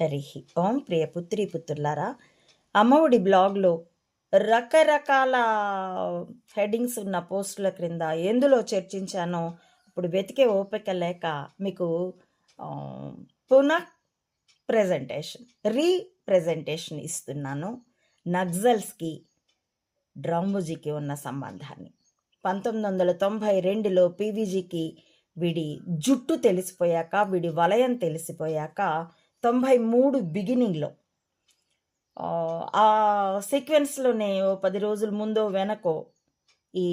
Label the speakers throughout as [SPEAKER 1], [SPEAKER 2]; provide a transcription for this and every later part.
[SPEAKER 1] హరి ఓం ప్రియ పుత్రి పుత్రులారా అమ్మఒడి బ్లాగ్లో రకరకాల హెడ్డింగ్స్ ఉన్న పోస్టుల క్రింద ఎందులో చర్చించానో ఇప్పుడు వెతికే ఓపిక లేక మీకు పునః ప్రజెంటేషన్ రీప్రజెంటేషన్ ఇస్తున్నాను. నక్సల్స్కి డ్రాంబుజీకి ఉన్న సంబంధాన్ని. పంతొమ్మిది వందల తొంభై రెండులో పీవీజీకి వీడి జుట్టు తెలిసిపోయాక వీడి వలయం తెలిసిపోయాక తొంభై మూడు బిగినింగ్లో. ఆ సీక్వెన్స్లోనే ఓ పది రోజుల ముందో వెనకో ఈ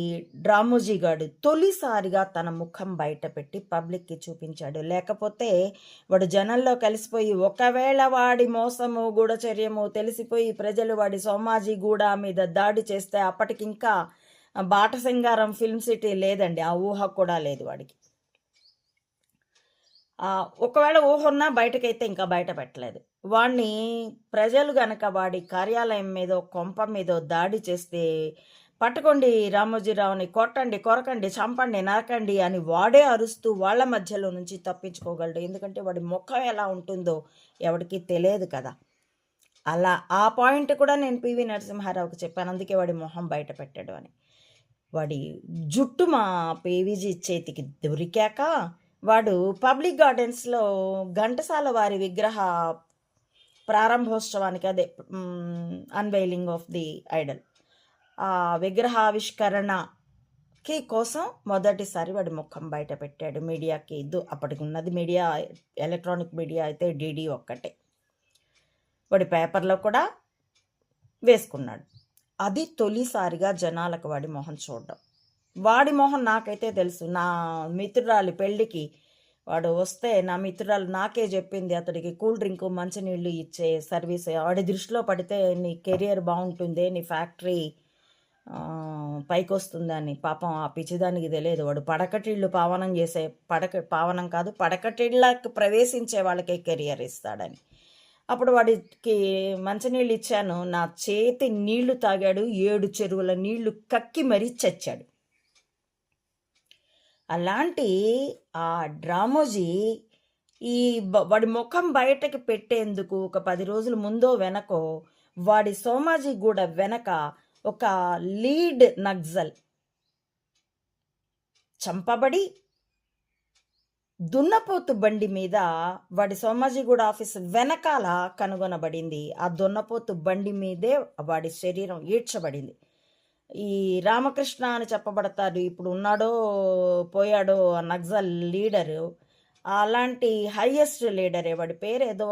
[SPEAKER 1] డ్రామోజీ గాడు తొలిసారిగా తన ముఖం బయట పెట్టి పబ్లిక్కి చూపించాడు. లేకపోతే వాడు జనంలో కలిసిపోయి ఒకవేళ వాడి మోసము గూఢచర్యము తెలిసిపోయి ప్రజలు వాడి సోమాజీ గూడ మీద దాడి చేస్తే అప్పటికింకా బాటసింగారం ఫిల్మ్ సిటీ లేదండి. ఆ ఊహ కూడా లేదు వాడికి. ఒకవేళ ఊహన్నా బయటకైతే ఇంకా బయట పెట్టలేదు. వాడిని ప్రజలు గనక వాడి కార్యాలయం మీదో కొంప మీదో దాడి చేస్తే పట్టుకోండి రామోజీరావుని కొట్టండి కొరకండి చంపండి నరకండి అని వాడే అరుస్తూ వాళ్ళ మధ్యలో నుంచి తప్పించుకోగలడు. ఎందుకంటే వాడి ముఖం ఎలా ఉంటుందో ఎవరికి తెలియదు కదా. అలా ఆ పాయింట్ కూడా నేను పివి నరసింహారావుకి చెప్పాను. అందుకే వాడి మొహం బయట పెట్టాడు అని. వాడి జుట్టు మా పీవీజీ చేతికి దొరికాక వాడు పబ్లిక్ గార్డెన్స్లో ఘంటసాల వారి విగ్రహ ప్రారంభోత్సవానికి అదే అన్వైలింగ్ ఆఫ్ ది ఐడల్ ఆ విగ్రహావిష్కరణకి కోసం మొదటిసారి వాడి ముఖం బయట పెట్టాడు మీడియాకి. ఇద్దు అప్పటికి ఉన్నది మీడియా ఎలక్ట్రానిక్ మీడియా అయితే డీడీ ఒక్కటే. వాడి పేపర్లో కూడా వేసుకున్నాడు. అది తొలిసారిగా జనాలకు వాడి మొహం చూడడం. వాడి మొహం నాకైతే తెలుసు. నా మిత్రురాలి పెళ్ళికి వాడు వస్తే నా మిత్రురాలు నాకే చెప్పింది అతడికి కూల్ డ్రింక్ మంచినీళ్ళు ఇచ్చే సర్వీస్. వాడి దృష్టిలో పడితే నీ కెరియర్ బాగుంటుంది నీ ఫ్యాక్టరీ పైకి వస్తుందని పాపం ఆ పిచ్చిదానికి తెలియదు. వాడు పడకటిళ్ళు పావనం చేసే పడక పావనం కాదు పడకటిళ్ళకి ప్రవేశించే వాళ్ళకే కెరియర్ ఇస్తాడని. అప్పుడు వాడికి మంచినీళ్ళు ఇచ్చాను. నా చేతి నీళ్ళు తాగాడు ఏడు చెరువుల నీళ్ళు కక్కి మరీ చచ్చాడు. అలాంటి ఆ డ్రామోజీ ఈ వాడి ముఖం బయటకి పెట్టేందుకు ఒక పది రోజుల ముందో వెనకో వాడి సోమాజీ గూడ వెనక ఒక లీడ్ నక్సల్ చంపబడి దున్నపోతు బండి మీద వాడి సోమాజిగూడ ఆఫీస్ వెనకాల కనుగొనబడింది. ఆ దున్నపోతు బండి మీదే వాడి శరీరం ఈడ్చబడింది. ఈ రామకృష్ణ అని చెప్పబడతాడు ఇప్పుడు ఉన్నాడో పోయాడో నక్సల్ లీడరు. అలాంటి హైయెస్ట్ లీడరే వాడి పేరు ఏదో